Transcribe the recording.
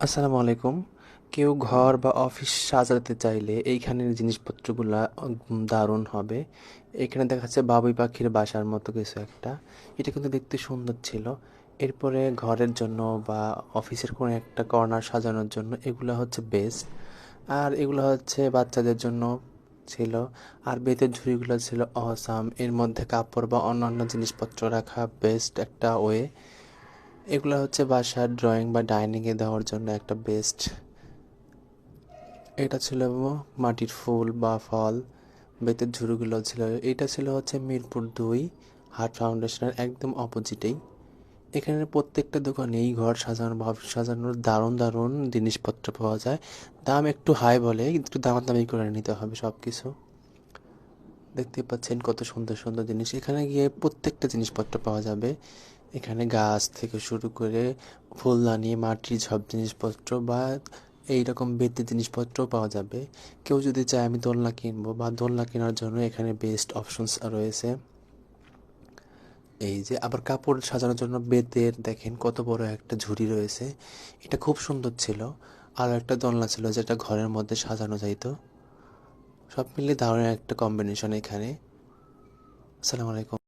আসসালামু আলাইকুম। কেউ ঘর বা অফিস সাজাতে চাইলে এইখানের জিনিসপত্রগুলো দারুণ হবে। এখানে দেখা যাচ্ছে বাবুই পাখির বাসার মতো কিছু একটা। এটা কিন্তু দেখতে সুন্দর ছিল। এরপরে ঘরের জন্য বা অফিসের কোনো একটা কর্নার সাজানোর জন্য এগুলো হচ্ছে বেস্ট। আর এগুলো হচ্ছে বাচ্চাদের জন্য ছিল। আর বেতের ঝুড়িগুলো ছিল অসাম। এর মধ্যে কাপড় বা অন্যান্য জিনিসপত্র রাখা বেস্ট একটা ওয়ে। এগুলো হচ্ছে বাসার ড্রয়িং বা ডাইনিংয়ে দেওয়ার জন্য একটা বেস্ট এটা ছিল মাটির ফুল বা ফল, বেতের ঝুড়িগুলো ছিল। এটা ছিল হচ্ছে মিরপুর দুই হার্ট ফাউন্ডেশনের একদম অপোজিটেই এখানে প্রত্যেকটা দোকানেই ঘর সাজানো বা অফিস সাজানোর দারুণ দারুণ জিনিসপত্র পাওয়া যায়। দাম একটু হাই বলে, একটু দামাদামি করে নিতে হবে সব কিছু দেখতে পাচ্ছেন কত সুন্দর সুন্দর জিনিস। এখানে গিয়ে প্রত্যেকটা জিনিসপত্র পাওয়া যাবে। এখানে গাছ থেকে শুরু করে ফুলদানি, মাটির সব জিনিসপত্র বা এইরকম বেতের জিনিসপত্রও পাওয়া যাবে। কেউ যদি চায় আমি দোলনা কিনবো বা দোলনা কেনার জন্য এখানে বেস্ট অপশনস রয়েছে। এই যে আবার কাপড় সাজানোর জন্য বেতের দেখেন কত বড় একটা ঝুড়ি রয়েছে। এটা খুব সুন্দর ছিল। আর একটা দোলনা ছিল যেটা ঘরের মধ্যে সাজানো যাইতো। সব মিলিয়ে দারুণ একটা কম্বিনেশন এখানে। আসসালামু আলাইকুম।